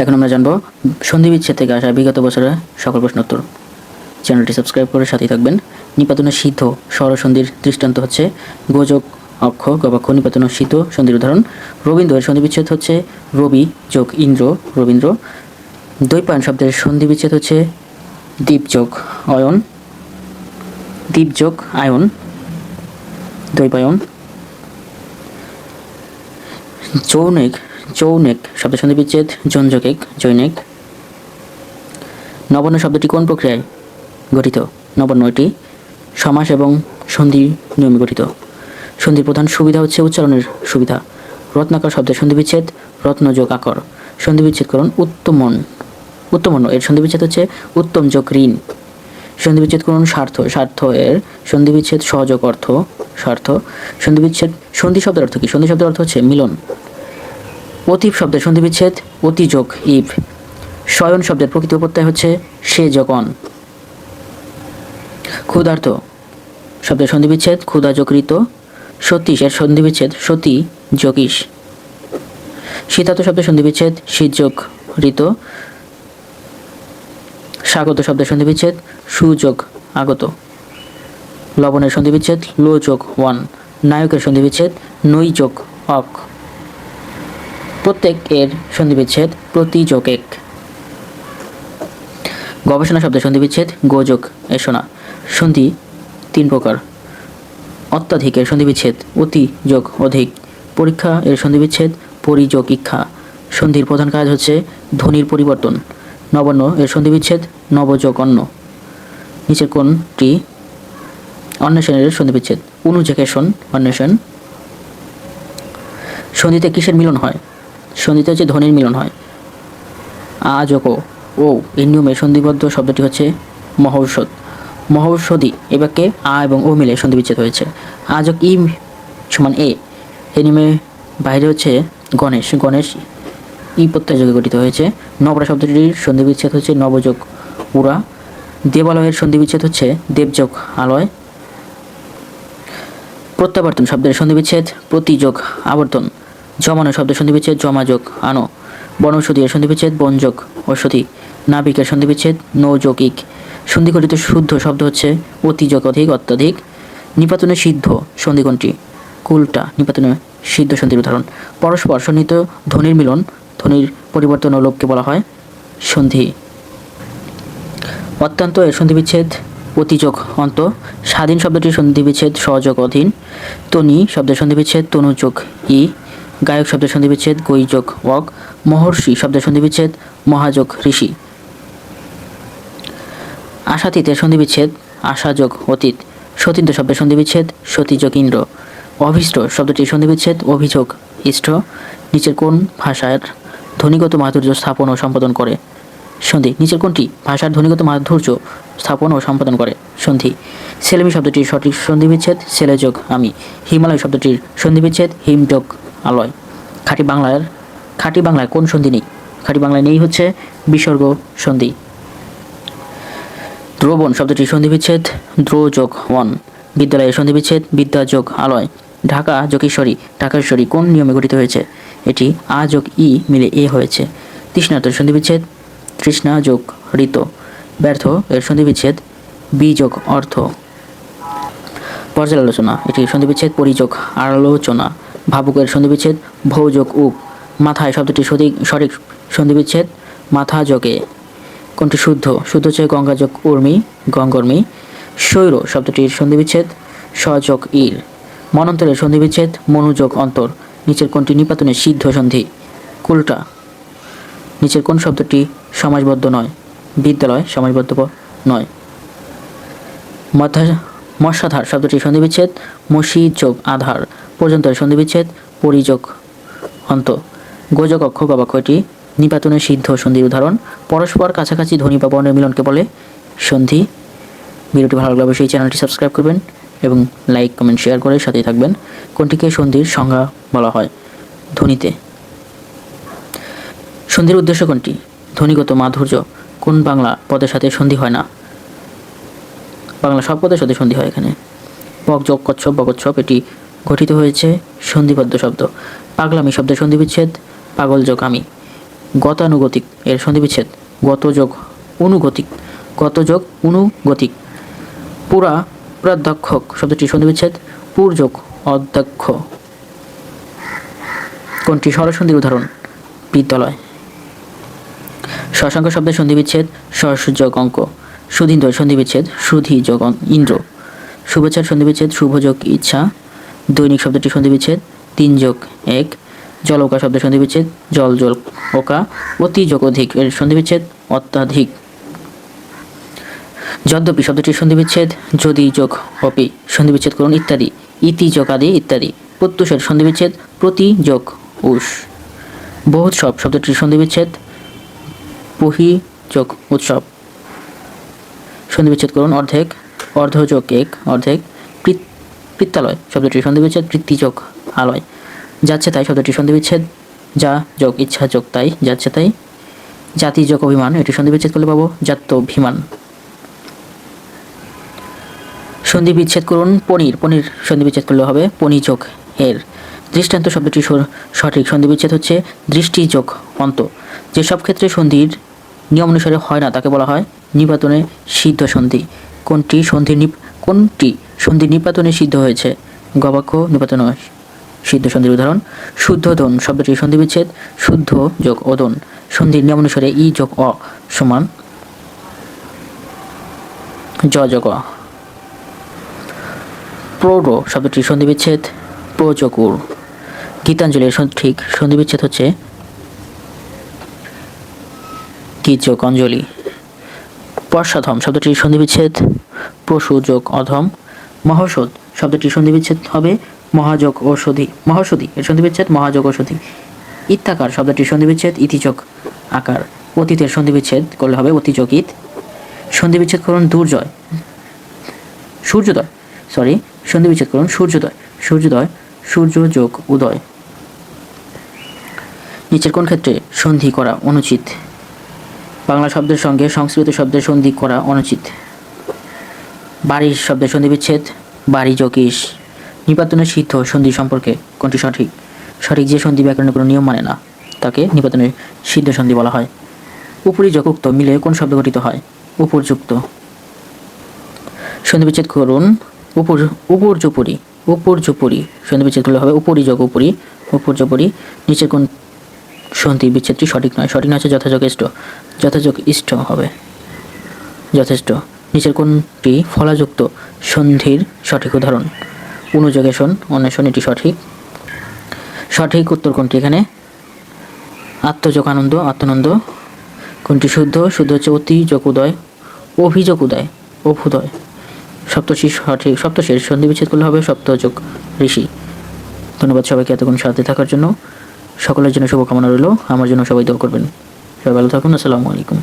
এখন আমরা জানব সন্ধি বিচ্ছেদ থেকে আসা বিগত বছরের সকল প্রশ্ন উত্তর। চ্যানেলটি সাবস্ক্রাইব করে সাথেই থাকবেন। নিপাতনের সিদ্ধ স্বরসন্ধির দৃষ্টান্ত হচ্ছে গোযোগ অক্ষ, গবাক্ষ নিপাতন সিদ্ধ সন্ধির উদাহরণ। রবীন্দ্র সন্ধিবিচ্ছেদ হচ্ছে রবি যোগ ইন্দ্র, রবীন্দ্র। দ্বৈপায়ন শব্দের সন্ধিবিচ্ছেদ হচ্ছে দ্বীপ যোগ অয়ন। দ্বীপ যোগ আয়ন। দ্বৈপায়ন যৌনিক যৌনিক শব্দ সন্ধি বিচ্ছেদ যৌনযোগিক জৈনিক। নবান্ন শব্দটি কোন প্রক্রিয়ায় গঠিত? নবান্ন এটি সমাস এবং সন্ধি নিয়মে গঠিত। সন্ধির প্রধান সুবিধা হচ্ছে উচ্চারণের সুবিধা। রত্নাকর শব্দের সন্ধি বিচ্ছেদ রত্নযোগ আকর। সন্ধি বিচ্ছেদকরণ উত্তমন। উত্তমন্য এর সন্ধি বিচ্ছেদ হচ্ছে উত্তম যোগ ঋণ। সন্ধি বিচ্ছেদ করুন স্বার্থ। স্বার্থ এর সন্ধি বিচ্ছেদ সহযোগ অর্থ। স্বার্থ। সন্ধি বিচ্ছেদ, সন্ধি শব্দের অর্থ কি? সন্ধি শব্দের অর্থ হচ্ছে মিলন। অতীব শব্দের সন্ধি বিচ্ছেদ অতিযোগ ইব। শয়ন শব্দের প্রকৃত প্রত্যয় হচ্ছে সে যখন। ক্ষুধার্ত শব্দের সন্ধি বিচ্ছেদ, ক্ষুধা যোগৃত সতীশ এর সন্ধি বিচ্ছেদ, সতী যোগীশ। শীতাত শব্দের সন্ধি বিচ্ছেদ, শীত যোগ ঋত। স্বাগত শব্দের সন্ধি বিচ্ছেদ, সুযোগ আগত। লবণের সন্ধি বিচ্ছেদ, লো যোগ ওয়ান। নায়কের সন্ধি বিচ্ছেদ, নৈ যোগ অক। প্রত্যেক এর সন্ধি বিচ্ছেদ প্রতি যোগ এক গবেষণা শব্দের সন্ধি বিচ্ছেদ গোযোগ এসোনা সন্ধি, তিন প্রকার। অত্যাধিকের সন্ধি বিচ্ছেদ অতি যোগ অধিক। পরীক্ষা এর সন্ধি বিচ্ছেদ পরিযোগ ইচ্ছা সন্ধির প্রধান কাজ হচ্ছে ধ্বনির পরিবর্তন। নবান্ন এর সন্ধি বিচ্ছেদ নবযোগ অন্য নিচের কোনটি অন্বেষণের সন্ধি বিচ্ছেদ অনুজেকেশন অন্বেষণ। সন্ধিতে কিসের মিলন হয়? সন্ধিতে হচ্ছে ধ্বনির মিলন হয়। আজক ও এই নিয়মে সন্ধিবদ্ধ শব্দটি হচ্ছে মহৌষধ। মহৌষধি এ বাক্যে আ এবং ও মিলে সন্ধি বিচ্ছেদ হয়েছে। আজক ই সমান এ। এই নিয়মে বাইরে হচ্ছে গণেশ। গণেশ ই প্রত্যয় যোগে গঠিত হয়েছে। নবরা শব্দটির সন্ধি বিচ্ছেদ হচ্ছে নবযোগ উড়া দেবালয়ের সন্ধি বিচ্ছেদ হচ্ছে দেবযোগ আলয়। প্রত্যাবর্তন শব্দের সন্ধি বিচ্ছেদ প্রতিযোগ আবর্তন। জমানো শব্দের সন্ধি বিচ্ছেদ জমাযোগ আনো। বনৌষধি এর সন্ধি বিচ্ছেদ বনযোগ ঔষধি। নাবিকের সন্ধি বিচ্ছেদ নৌযোগিক সন্ধিগঠিত শুদ্ধ শব্দ হচ্ছে অতিযোগ অধিক, অত্যাধিক। নিপাতনে সিদ্ধ সন্ধিগণটি কুলটা, নিপাতনে সিদ্ধ সন্ধির উদাহরণ। পরস্পর সন্নিহিত ধ্বনির মিলন, ধ্বনির পরিবর্তন ও লোককে বলা হয় সন্ধি। অত্যন্ত এর সন্ধি বিচ্ছেদ, অতিযোগ, অন্ত। স্বাধীন শব্দটির সন্ধি বিচ্ছেদ সহযোগ অধীন। তনি শব্দের সন্ধি বিচ্ছেদ, তনুযোগ, ই। গায়ক শব্দের সন্ধি বিচ্ছেদ গৈযোগ ওয়াক মহর্ষি শব্দের সন্ধি বিচ্ছেদ, মহাযোগ ঋষি। আশাতীতের সন্ধি বিচ্ছেদ আশাযোগ অতীত। সতীন্দ্র শব্দের সন্ধি বিচ্ছেদ সতীযোগ ইন্দ্র। অভিষ্ট শব্দটির সন্ধি বিচ্ছেদ, অভিযোগ ইষ্ট। নিচের কোন ভাষার ধ্বনিগত মাধুর্য স্থাপন ও সম্পাদন করে। সন্ধি, নিচের কোনটি ভাষার ধ্বনিগত মাধুর্য স্থাপন ও সম্পাদন করে। সন্ধি, সেলেমি শব্দটির সঠিক সন্ধি বিচ্ছেদ সেলেযোগ আমি। হিমালয় শব্দটির সন্ধি বিচ্ছেদ হিমযোগ আলয়। খাঁটি বাংলার খাঁটি বাংলায় কোন সন্ধি নেই? খাঁটি বাংলায় নেই হচ্ছে বিসর্গ সন্ধি। দ্রবণ শব্দটি সন্ধি বিচ্ছেদ দ্রোযোগ ওয়ান। বিদ্যালয়ের সন্ধি বিচ্ছেদ বিদ্যাযোগ আলয়। ঢাকা যোগেশ্বরী, ঢাকেশ্বরী কোন নিয়মে গঠিত হয়েছে? এটি আ যোগ ই মিলে এ হয়েছে। তৃষ্ণার্থের সন্ধি বিচ্ছেদ, তৃষ্ণা যোগ ঋত। ব্যর্থ এর সন্ধি বিচ্ছেদ, বি যোগ অর্থ। পর্যালোচনা এটি সন্ধি বিচ্ছেদ, পরিযোগ, আলোচনা। ভাবুকের সন্ধিবিচ্ছেদ ভৌযোগ উপ। মাথায় শব্দটি সঠিক সঠিক সন্ধিবিচ্ছেদ মাথা যোগে কোনটি শুদ্ধ? শুদ্ধ হচ্ছে গঙ্গাযোগ উর্মি, গঙ্গর্মি। শৈর শব্দটির সন্ধিবিচ্ছেদ সযোগ ইর। মনন্তরের সন্ধিবিচ্ছেদ মনোযোগ অন্তর। নিচের কোনটি নিপাতনের সিদ্ধ সন্ধি? কুলটা। নিচের কোন শব্দটি সমাজবদ্ধ নয়? বিদ্যালয় সমাজবদ্ধ নয়। মধ্যা মশাধার শব্দটি সন্ধি বিচ্ছেদ মসি যোগ আধার। পর্যন্ত সন্ধি বিচ্ছেদ পরিযোগ, অন্ত। গোজক অক্ষ বা বাক্যটি নিপাতনের সিদ্ধ সন্ধির উদাহরণ। পরস্পর কাছাকাছি ধ্বনি বা বর্ণের মিলনকে বলে সন্ধি। ভিডিওটি ভালো লাগলে অবশ্যই চ্যানেলটি সাবস্ক্রাইব করবেন এবং লাইক, কমেন্ট, শেয়ার করে সাথেই থাকবেন। কোনটিকে সন্ধির সংজ্ঞা বলা হয়? ধ্বনিতে। সন্ধির উদ্দেশ্য কোনটি? ধ্বনিগত মাধুর্য। কোন বাংলা পদের সাথে সন্ধি হয় না? বাংলা সব পদের সাথে সন্ধি হয় এখানে। বক যোগ কচ্ছপ, বকচ্ছপ, এটি গঠিত হয়েছে সন্ধিবদ্ধ শব্দ। পাগলামি শব্দের সন্ধি বিচ্ছেদ পাগল যোগ আমি। গতানুগতিক এর সন্ধিবিচ্ছেদ, গত যোগ অনুগতিক। গত যোগ অনুগতিক। পুরা প্রাধ্যক্ষক শব্দটি সন্ধিবিচ্ছেদ পুরযোগ অধ্যক্ষ। কোনটি সরসন্ধির উদাহরণ? বিদ্যালয়। শশাঙ্ক শব্দের সন্ধিবিচ্ছেদ সরসযোগ অঙ্ক। সুধীন্দ্র সন্ধিবিচ্ছেদ, সুধি যোগ ইন্দ্র। শুভেচ্ছার সন্ধিবিচ্ছেদ শুভযোগ ইচ্ছা। দৈনিক শব্দটি সন্ধি বিচ্ছেদ, তিন যোগ এক, জলকা সন্ধি বিচ্ছেদ, জল জল ওকা অতি যোগ অধিক, এর সন্ধি বিচ্ছেদ অত্যাধিক। যদ্যপি শব্দটির সন্ধিবিচ্ছেদ যদি যোগ অপি, সন্ধি বিচ্ছেদ করুন ইত্যাদি, ইতি যোগ আদি ইত্যাদি, প্রত্যুষের সন্ধিবিচ্ছেদ প্রতি যোগ উষ। বহুৎসব শব্দটির সন্ধিবিচ্ছেদ বহি যোগ উৎসব। সন্ধি বিচ্ছেদ করুন অর্ধেক অর্ধযোগ এক, অর্ধেক পিত্তালয় শব্দটির সন্ধিবিচ্ছেদ পৃথিযোগ আলয়। যাচ্ছে তাই শব্দটির সন্ধিবিচ্ছেদ যা যোগ ইচ্ছা যোগ তাই যাচ্ছে তাই। জাতি যোগ অভিমান, এটি সন্ধিবিচ্ছেদ করলে পাবো জাত্যভিমান সন্ধি বিচ্ছেদ করুন পনির পনির সন্ধি বিচ্ছেদ করলে হবে পনিযোগ এর। দৃষ্টান্ত শব্দটি সঠিক, সন্ধি বিচ্ছেদ হচ্ছে দৃষ্টিযোগ অন্ত। যেসব ক্ষেত্রে সন্ধির নিয়ম অনুসারে হয় না, তাকে বলা হয় নিপাতনে সিদ্ধ সন্ধি। কোনটি সন্ধি নিপ, কোনটি সন্ধি নিপাতনে সিদ্ধ হয়েছে। গবাক্ষ নিপাতন সিদ্ধ সন্ধির উদাহরণ, শুদ্ধ দন শব্দটি সন্ধি বিচ্ছেদ, শুদ্ধ যোগ ওদন সন্ধির নিয়ম অনুসারে ই যোগ অ সমান জ যোগ অ। প্রৌঢ় শব্দটির সন্ধিবিচ্ছেদ প্রচকুর গীতাঞ্জলির সন্ধি বিচ্ছেদ হচ্ছে কীচক অঞ্জলি। পশ্চাধম শব্দটির সন্ধিবিচ্ছেদ পশু যোগ অধম। মহাষদ শব্দটির সন্ধিবিচ্ছেদ হবে মহাযোগ ঔষধি, মহাষধি, এর সন্ধিবিচ্ছেদ মহাযোগ ঔষধি। ইত্যাকার শব্দটির সন্ধিবিচ্ছেদ ইতিযোগ আকার। অতীতের সন্ধিবিচ্ছেদ করলে হবে অতিযোগ ইত। সন্ধিবিচ্ছেদ করুন দুর্জয়। সূর্যোদয় সরি সন্ধিবিচ্ছেদ করুন সূর্যোদয়। সূর্যোদয় সূর্য যোগ উদয়। নিচের কোন ক্ষেত্রে সন্ধি করা অনুচিত? বাংলা শব্দের সঙ্গে সংস্কৃত শব্দের সন্ধি করা অনুচিত। বাড়ির শব্দের সন্ধি বিচ্ছেদ, বাড়ি যোগিস নিপাতনের সিদ্ধ সন্ধি সম্পর্কে কোনটি সঠিক? সঠিক যে সন্ধি ব্যাকরণের কোনো নিয়ম মানে না, তাকে নিপাতনের সিদ্ধ সন্ধি বলা হয়। উপরি যোগুক্ত মিলে কোন শব্দ গঠিত হয়? উপরযুক্ত। সন্ধিবিচ্ছেদ করুন, উপর, উপর্যুপরি উপর্যুপরি। সন্ধিবিচ্ছেদ করলে হবে উপরি যোগ, উপরি, উপর্যুপরি। নিচের কোন সন্ধি বিচ্ছেদটি সঠিক নয়? সঠিক নয় হচ্ছে যথাযোগ ইষ্ট। যথাযোগ ইষ্ট হবে। যথেষ্ট। নিচের কোনটি ফলাযুক্ত সন্ধির সঠিক উদাহরণ। অনুযোগেশন, অন্বেষণ, এটি সঠিক। সঠিক উত্তর কোনটি এখানে। আত্মযোগ আনন্দ আত্মানন্দ। কোনটি শুদ্ধ শুদ্ধ হচ্ছে অতি যোগ উদয় অভিযোগ উদয় অভুদয়। সপ্তশী সঠিক সপ্তশের সন্ধি বিচ্ছেদ করলে হবে সপ্তযোগ ঋষি। ধন্যবাদ সবাইকে এতক্ষণ সাথে থাকার জন্য। সকলের জন্য শুভকামনা রইল। আমার জন্য সবাই দোয়া করবেন। সবাই ভালো থাকুন। আসসালামু আলাইকুম।